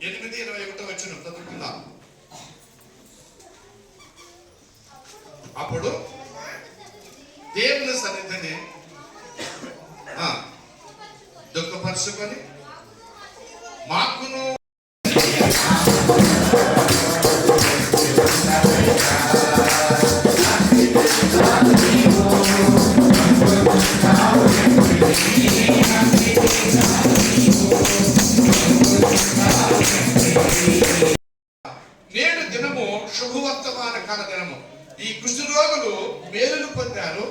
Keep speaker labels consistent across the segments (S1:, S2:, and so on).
S1: ఎనిమిది ఇరవై ఒకటో వచ్చిన చదువుకుందాం? అప్పుడు దేవుని సన్నిధిని దుఃఖపరుచుకొని మాకును శుభవర్తమాన కాలదినము ఈ కుష్ఠరోగులు మేలులు పొందారు.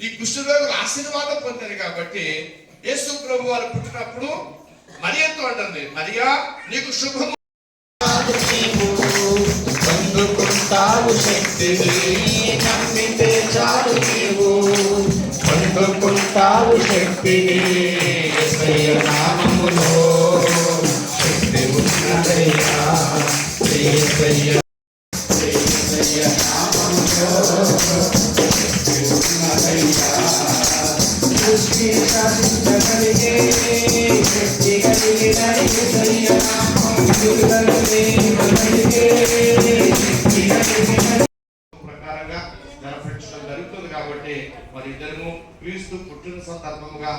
S1: ఈ కుష్ఠరోగులు ఆశీర్వాదం పొందారు కాబట్టి యేసు ప్రభు వారు పుట్టినప్పుడు మరియతో అంటుంది మరియా నీకు శుభము.
S2: పొందుకుంటావు శక్తిని నమ్మితే చాలు నీవు. పొందుకుంటావు శక్తిని నామములో. శక్తి ఉన్నదయ్యా
S1: ప్రకారంగా జరిపించడం జరుగుతుంది కాబట్టి మరి ఇద్దరము క్రీస్తు పుట్టిన సందర్భముగా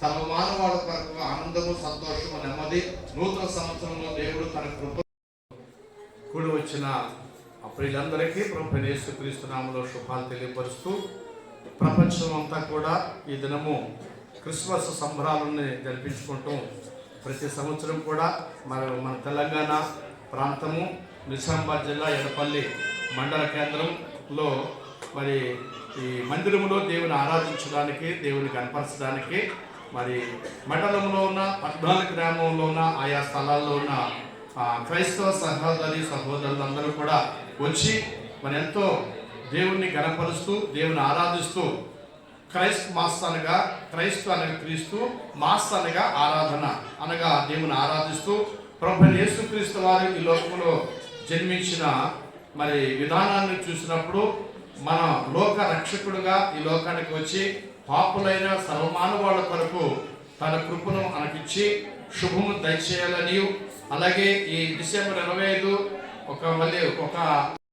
S1: సర్వమానవాళ కొరకు ఆనందము సంతోషము నెమ్మది నూతన సంవత్సరంలో దేవుడు తన కృప కూడి వచ్చిన ప్రియులందరికీ ప్రభు యేసుక్రీస్తు నామములో శుభాలు తెలియపరుస్తూ ప్రపంచం అంతా కూడా ఈ దినము క్రిస్మస్ సంబరాలను జరిపించుకుంటూ ప్రతి సంవత్సరం కూడా మన మన తెలంగాణ ప్రాంతము నిజామాబాద్ జిల్లా ఎడపల్లి మండల కేంద్రంలో మరి ఈ మందిరంలో దేవుని ఆరాధించడానికి దేవుని కనపరచడానికి మరి మండలంలో ఉన్న పద్నాలుగు గ్రామంలో ఉన్న ఆయా స్థలాల్లో ఉన్న క్రైస్తవ సహోదరి సహోదరులందరూ కూడా వచ్చి మన ఎంతో దేవుణ్ణి గణపరుస్తూ దేవుని ఆరాధిస్తూ క్రైస్త మాస్ అనగా క్రైస్తవ అనగా క్రీస్తు మాస్ అనగా ఆరాధన అనగా దేవుని ఆరాధిస్తూ ప్రభు యేసుక్రీస్తు వారు ఈ లోకంలో జన్మించిన మరి విధానాన్ని చూసినప్పుడు మన లోక రక్షకుడుగా ఈ లోకానికి వచ్చి పాపులైన సర్వమానవాళ్ళ కొరకు తన కృపను మనకిచ్చి శుభము దయచేయాలని. అలాగే ఈ డిసెంబర్ ఇరవై ఐదు ఒక మళ్ళీ ఒక